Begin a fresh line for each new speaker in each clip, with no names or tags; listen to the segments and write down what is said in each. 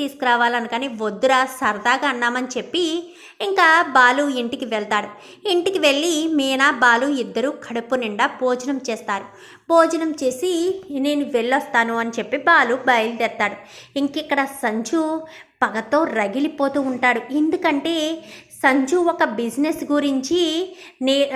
తీసుకురావాలని కానీ వద్దురా సరదాగా అన్నామని చెప్పి ఇంకా బాలు ఇంటికి వెళ్తాడు. ఇంటికి వెళ్ళి మీనా బాలు ఇద్దరు కడుపు నిండా భోజనం చేస్తారు. భోజనం చేసి నేను వెళ్ళొస్తాను అని చెప్పి బాలు బయలుదేరతాడు. ఇంకిక్కడ సంచు పగతో రగిలిపోతూ ఉంటాడు. ఎందుకంటే సంజు ఒక బిజినెస్ గురించి నే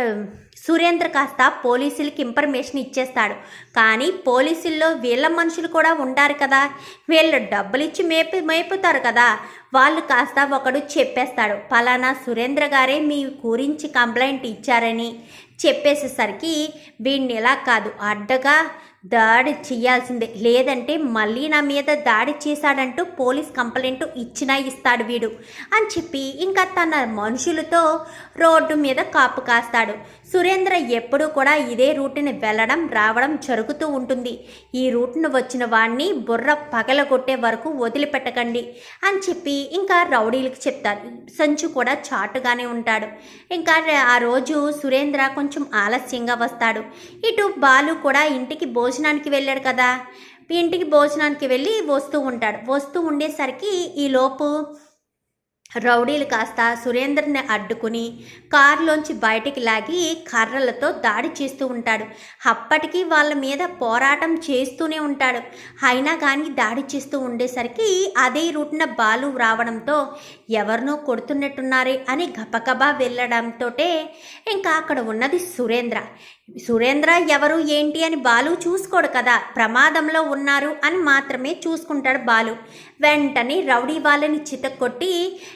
సురేంద్ర కాస్త పోలీసులకి ఇన్ఫర్మేషన్ ఇచ్చేస్తాడు. కానీ పోలీసుల్లో వీళ్ళ మనుషులు కూడా ఉంటారు కదా. వీళ్ళు డబ్బులు ఇచ్చి మేపు మేపుతారు కదా. వాళ్ళు కాస్త ఒకడు చెప్పేస్తాడు. పలానా సురేంద్ర గారే మీ గురించి కంప్లైంట్ ఇచ్చారని చెప్పేసేసరికి వీడిని ఇలా కాదు అడ్డగా దాడి చేయాల్సిందే. లేదంటే మళ్ళీ నా మీద దాడి చేశాడంటూ పోలీస్ కంప్లైంట్ ఇచ్చినా ఇస్తాడు వీడు అని చెప్పి ఇంకా తన మనుషులతో రోడ్డు మీద కాపు కాస్తాడు. సురేంద్ర ఎప్పుడూ కూడా ఇదే రూట్ని వెళ్ళడం రావడం జరుగుతూ ఉంటుంది. ఈ రూట్ను వచ్చిన వాడిని బుర్ర పగలగొట్టే వరకు వదిలిపెట్టకండి అని చెప్పి ఇంకా రౌడీలకు చెప్తారు. సంచు కూడా చాటుగానే ఉంటాడు. ఇంకా ఆ రోజు సురేంద్ర కొంచెం ఆలస్యంగా వస్తాడు. ఇటు బాలు కూడా ఇంటికి భోజనానికి వెళ్ళాడు కదా. ఇంటికి భోజనానికి వెళ్ళి వస్తూ ఉంటాడు. వస్తూ ఉండేసరికి ఈ లోపు రౌడీలు కాస్త సురేందర్ని అడ్డుకుని కారులోంచి బయటికి లాగి కర్రలతో దాడి చేస్తూ ఉంటాడు. అప్పటికి వాళ్ళ మీద పోరాటం చేస్తూనే ఉంటాడు. అయినా కానీ దాడి చేస్తూ ఉండేసరికి అదే రూట్న బాలు రావడంతో ఎవరినో కొడుతున్నట్టున్నారే అని గబగబా వెళ్ళడంతో ఇంకా అక్కడ ఉన్నది సురేంద్ర. సురేంద్ర ఎవరు ఏంటి? అని బాలు చూసుకోడు కదా ప్రమాదంలో ఉన్నారు అని మాత్రమే చూసుకుంటాడు బాలు. వెంటనే రౌడీ వాళ్ళని చితక్కొట్టి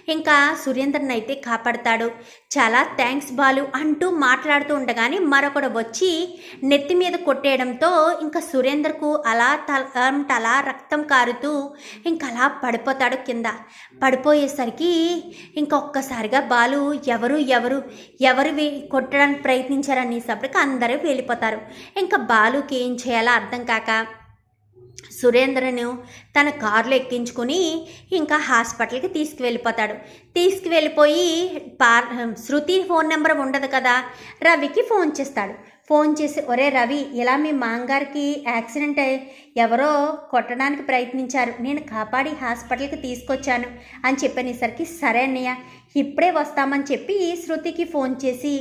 ఇంకా సురేంద్రని అయితే కాపాడతాడు. చాలా థ్యాంక్స్ బాలు అంటూ మాట్లాడుతూ ఉండగానే మరొకడు వచ్చి నెత్తి మీద కొట్టేయడంతో ఇంకా సురేంద్రకు అలా తల అలా రక్తం కారుతూ ఇంకా అలా పడిపోతాడు కింద. పడిపోయేసరికి ఇంకొక్కసారిగా బాలు ఎవరు ఎవరు? ఎవరు కొట్టడానికి ప్రయత్నించారనేసప్పటికి అందరూ వెళ్ళిపోతారు. ఇంకా బాలుకి ఏం చేయాలో అర్థం కాక సురేంద్రను తన కారులో ఎక్కించుకుని ఇంకా హాస్పిటల్కి తీసుకువెళ్ళిపోతాడు. తీసుకువెళ్ళిపోయి పార్ శృతి ఫోన్ నెంబర్ ఉండదు కదా రవికి ఫోన్ చేస్తాడు. ఫోన్ చేసి ఒరే రవి ఇలా మీ మాంగారికి యాక్సిడెంట్ అయ్యి ఎవరో కొట్టడానికి ప్రయత్నించారు. నేను కాపాడి హాస్పిటల్కి తీసుకొచ్చాను అని చెప్పనేసరికి సరే అన్నయ్య ఇప్పుడే వస్తామని చెప్పి శృతికి ఫోన్ చేసి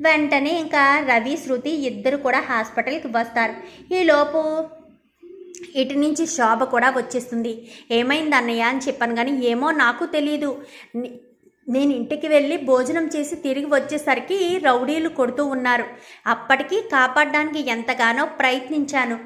వెంటనే ఇంకా రవి శృతి ఇద్దరు కూడా హాస్పిటల్కి వస్తారు. ఈలోపు ఇటు నుంచి శోభ కూడా వచ్చేస్తుంది. ఏమైంది అన్నయ్య అని చెప్పాను కానీ ఏమో నాకు తెలియదు నేను ఇంటికి వెళ్ళి భోజనం చేసి తిరిగి వచ్చేసరికి రౌడీలు కొడుతూ ఉన్నారు. అప్పటికి కాపాడడానికి ఎంతగానో ప్రయత్నించాను.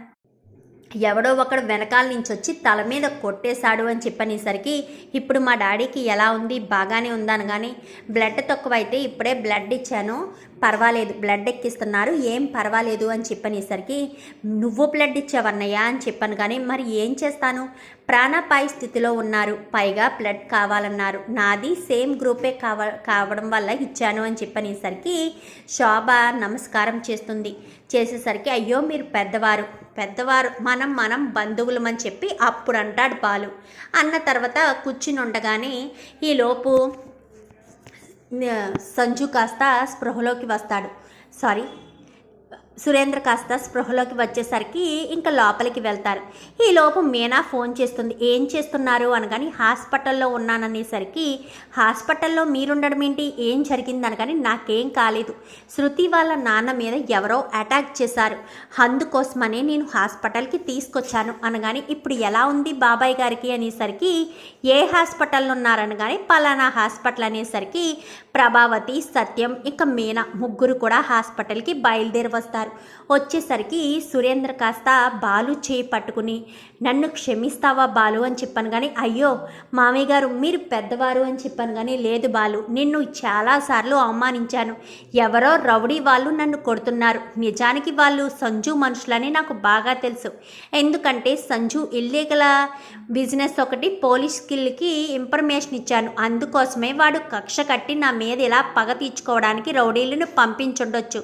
ఎవడో ఒకడు వెనకాల నుంచి వచ్చి తల మీద కొట్టేశాడు అని చెప్పనేసరికి ఇప్పుడు మా డాడీకి ఎలా ఉంది? బాగానే ఉందనగానే బ్లడ్ తక్కువైతే ఇప్పుడే బ్లడ్ ఇచ్చాను. పర్వాలేదు బ్లడ్ ఎక్కిస్తున్నారు ఏం పర్వాలేదు అని చెప్పనేసరికి నువ్వు బ్లడ్ ఇచ్చావన్నయ్యా అని చెప్పాను కానీ మరి ఏం చేస్తాను? ప్రాణపాయ స్థితిలో ఉన్నారు పైగా బ్లడ్ కావాలన్నారు. నాది సేమ్ గ్రూపే కావ కావడం వల్ల ఇచ్చాను అని చెప్పనేసరికి శోభ నమస్కారం చేస్తుంది. చేసేసరికి అయ్యో మీరు పెద్దవారు పెద్దవారు మనం మనం బంధువులమని చెప్పి అప్పుడు అంటాడు బాలు. అన్న తర్వాత కూర్చుని ఉండగానే ఈలోపు సంజు కాస్త స్పృహలోకి వస్తాడు. సారీ సురేంద్ర కాస్త స్పృహలోకి వచ్చేసరికి ఇంకా లోపలికి వెళ్తారు. ఈ లోపు మీనా ఫోన్ చేస్తుంది. ఏం చేస్తున్నారు? అనగాని హాస్పిటల్లో ఉన్నాననేసరికి హాస్పిటల్లో మీరుండడం ఏంటి? ఏం జరిగింది అనగాని నాకేం కాలేదు. శృతి వాళ్ళ నాన్న మీద ఎవరో అటాక్ చేశారు. అందుకోసమనే నేను హాస్పిటల్కి తీసుకొచ్చాను. అనగాని ఇప్పుడు ఎలా ఉంది బాబాయ్ గారికి? అనేసరికి ఏ హాస్పిటల్లో ఉన్నారనగాని పలానా హాస్పిటల్ అనేసరికి ప్రభావతి సత్యం ఇంకా మీనా ముగ్గురు కూడా హాస్పిటల్కి బయలుదేరి వస్తారు. వచ్చేసరికి సురేంద్ర కాస్త బాలు చేయి పట్టుకుని నన్ను క్షమిస్తావా బాలు? అని చెప్పాను కానీ అయ్యో మామయ్య గారు మీరు పెద్దవారు అని చెప్పాను కానీ లేదు బాలు నిన్ను చాలాసార్లు అవమానించాను. ఎవరో రౌడీ వాళ్ళు నన్ను కొడుతున్నారు. నిజానికి వాళ్ళు సంజు మనుషులని నాకు బాగా తెలుసు. ఎందుకంటే సంజు ఇల్లీగల్ బిజినెస్ ఒకటి పోలీస్ కిల్కి ఇన్ఫర్మేషన్ ఇచ్చాను. అందుకోసమే వాడు కక్ష కట్టి నా మీద ఇలా పగ తీర్చుకోవడానికి రౌడీలను పంపించుండొచ్చు.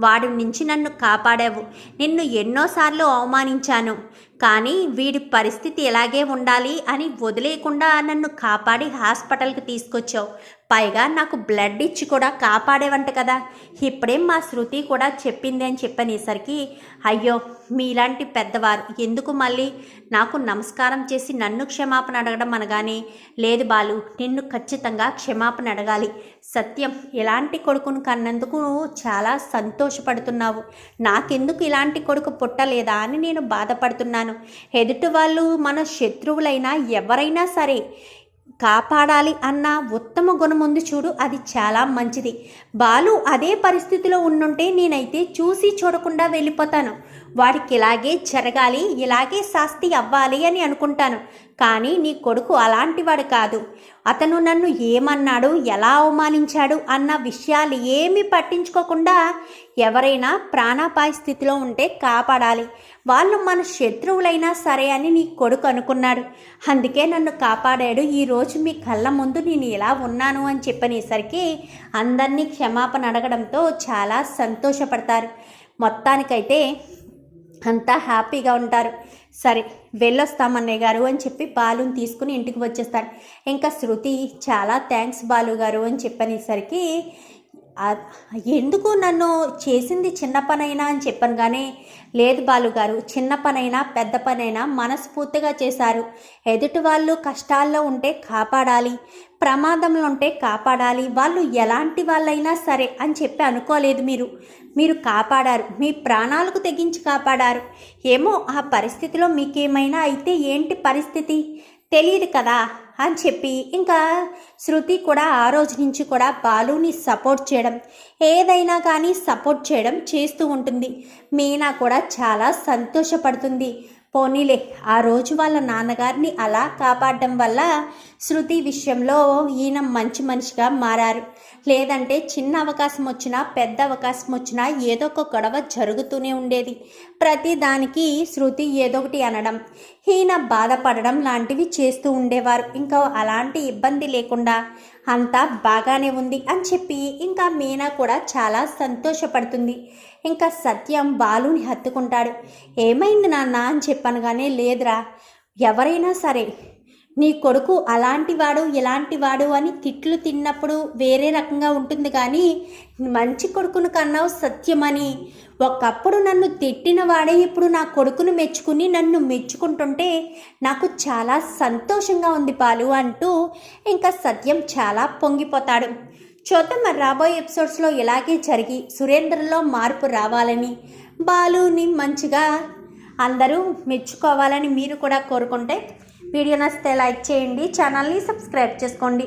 వాడి నుంచి నన్ను కాపాడావు. నిన్ను ఎన్నోసార్లు అవమానించాను. కానీ వీడి పరిస్థితి ఎలాగే ఉండాలి అని వదిలేయకుండా నన్ను కాపాడి హాస్పిటల్కి తీసుకొచ్చావు. పైగా నాకు బ్లడ్ ఇచ్చి కూడా కాపాడేవంట కదా. ఇప్పుడేం మా శృతి కూడా చెప్పింది అని చెప్పనేసరికి అయ్యో మీలాంటి పెద్దవారు ఎందుకు మళ్ళీ నాకు నమస్కారం చేసి నన్ను క్షమాపణ అడగడం అనగానే లేదు బాలు నిన్ను ఖచ్చితంగా క్షమాపణ అడగాలి. సత్యం ఇలాంటి కొడుకును కన్నందుకు చాలా సంతోషపడుతున్నావు. నాకెందుకు ఇలాంటి కొడుకు పుట్టలేదా అని నేను బాధపడుతున్నాను. ఎదుటి వాళ్ళు మన శత్రువులైనా ఎవరైనా సరే కాపాడాలి అన్న ఉత్తమ గుణముంది చూడు అది చాలా మంచిది. బాలు అదే పరిస్థితిలో ఉండుంటే నేనైతే చూసి చూడకుండా వెళ్ళిపోతాను. వాడికి ఇలాగే జరగాలి ఇలాగే శాస్తి అవ్వాలి అని అనుకుంటాను. కానీ నీ కొడుకు అలాంటివాడు కాదు. అతను నన్ను ఏమన్నాడు ఎలా అవమానించాడు అన్న విషయాలు ఏమీ పట్టించుకోకుండా ఎవరైనా ప్రాణాపాయ స్థితిలో ఉంటే కాపాడాలి. వాళ్ళు మన శత్రువులైనా సరే అని నీ కొడుకు అనుకున్నాడు. అందుకే నన్ను కాపాడాడు. ఈరోజు మీ కళ్ళ ముందు నేను ఎలా ఉన్నాను అని చెప్పనేసరికి అందరినీ క్షమాపణ అడగడంతో చాలా సంతోషపడతారు. మొత్తానికైతే అంతా హ్యాపీగా ఉంటారు. సరే వెళ్ళొస్తామన్నయ్య గారు అని చెప్పి బాలుని తీసుకుని ఇంటికి వచ్చేస్తాడు ఇంకా శృతి చాలా థ్యాంక్స్ బాలు గారు అని చెప్పనేసరికి ఎందుకు నన్ను చేసింది చిన్న పనైనా అని చెప్పాను కానీ లేదు బాలుగారు చిన్న పనైనా పెద్ద పనైనా మనస్ఫూర్తిగా చేశారు. ఎదుటి వాళ్ళు కష్టాల్లో ఉంటే కాపాడాలి ప్రమాదంలో ఉంటే కాపాడాలి వాళ్ళు ఎలాంటి వాళ్ళైనా సరే అని చెప్పి అనుకోలేదు మీరు. మీరు కాపాడారు మీ ప్రాణాలకు తెగించి కాపాడారు. ఏమో ఆ పరిస్థితిలో మీకేమైనా అయితే ఏంటి పరిస్థితి? తెలియదు కదా. అని చెప్పి ఇంకా శృతి కూడా ఆ రోజు నుంచి కూడా బాలుని సపోర్ట్ చేయడం ఏదైనా కానీ సపోర్ట్ చేయడం చేస్తూ ఉంటుంది. మీనా కూడా చాలా సంతోషపడుతుంది. పోనీలే ఆ రోజు వాళ్ళ నాన్నగారిని అలా కాపాడడం వల్ల శృతి విషయంలో ఈయన మంచి మనిషిగా మారారు. లేదంటే చిన్న అవకాశం వచ్చినా పెద్ద అవకాశం వచ్చినా ఏదో ఒక గొడవ జరుగుతూనే ఉండేది. ప్రతి దానికి శృతి ఏదో ఒకటి అనడం ఈయన బాధపడడం లాంటివి చేస్తూ ఉండేవారు. ఇంకా అలాంటి ఇబ్బంది లేకుండా అంతా బాగానే ఉంది అని చెప్పి ఇంకా మీనా కూడా చాలా సంతోషపడుతుంది. ఇంకా సత్యం బాలుని హత్తుకుంటాడు. ఏమైంది నాన్న అని కానీ లేదురా. ఎవరైనా సరే నీ కొడుకు అలాంటి వాడు ఇలాంటి వాడు అని తిట్లు తిన్నప్పుడు వేరే రకంగా ఉంటుంది కానీ మంచి కొడుకును కన్నావు సత్యమని. ఒకప్పుడు నన్ను తిట్టిన వాడే ఇప్పుడు నా కొడుకును మెచ్చుకుని నన్ను మెచ్చుకుంటుంటే నాకు చాలా సంతోషంగా ఉంది పాలు అంటూ ఇంకా సత్యం చాలా పొంగిపోతాడు. చూద్దాం మరి రాబోయే ఎపిసోడ్స్లో ఇలాగే జరిగి సురేంద్రలో మార్పు రావాలని. బాలుని మంచిగా అందరూ మెచ్చుకోవాలని మీరు కూడా కోరుకుంటే వీడియో నచ్చితే లైక్ చేయండి ఛానల్ని సబ్స్క్రైబ్ చేసుకోండి.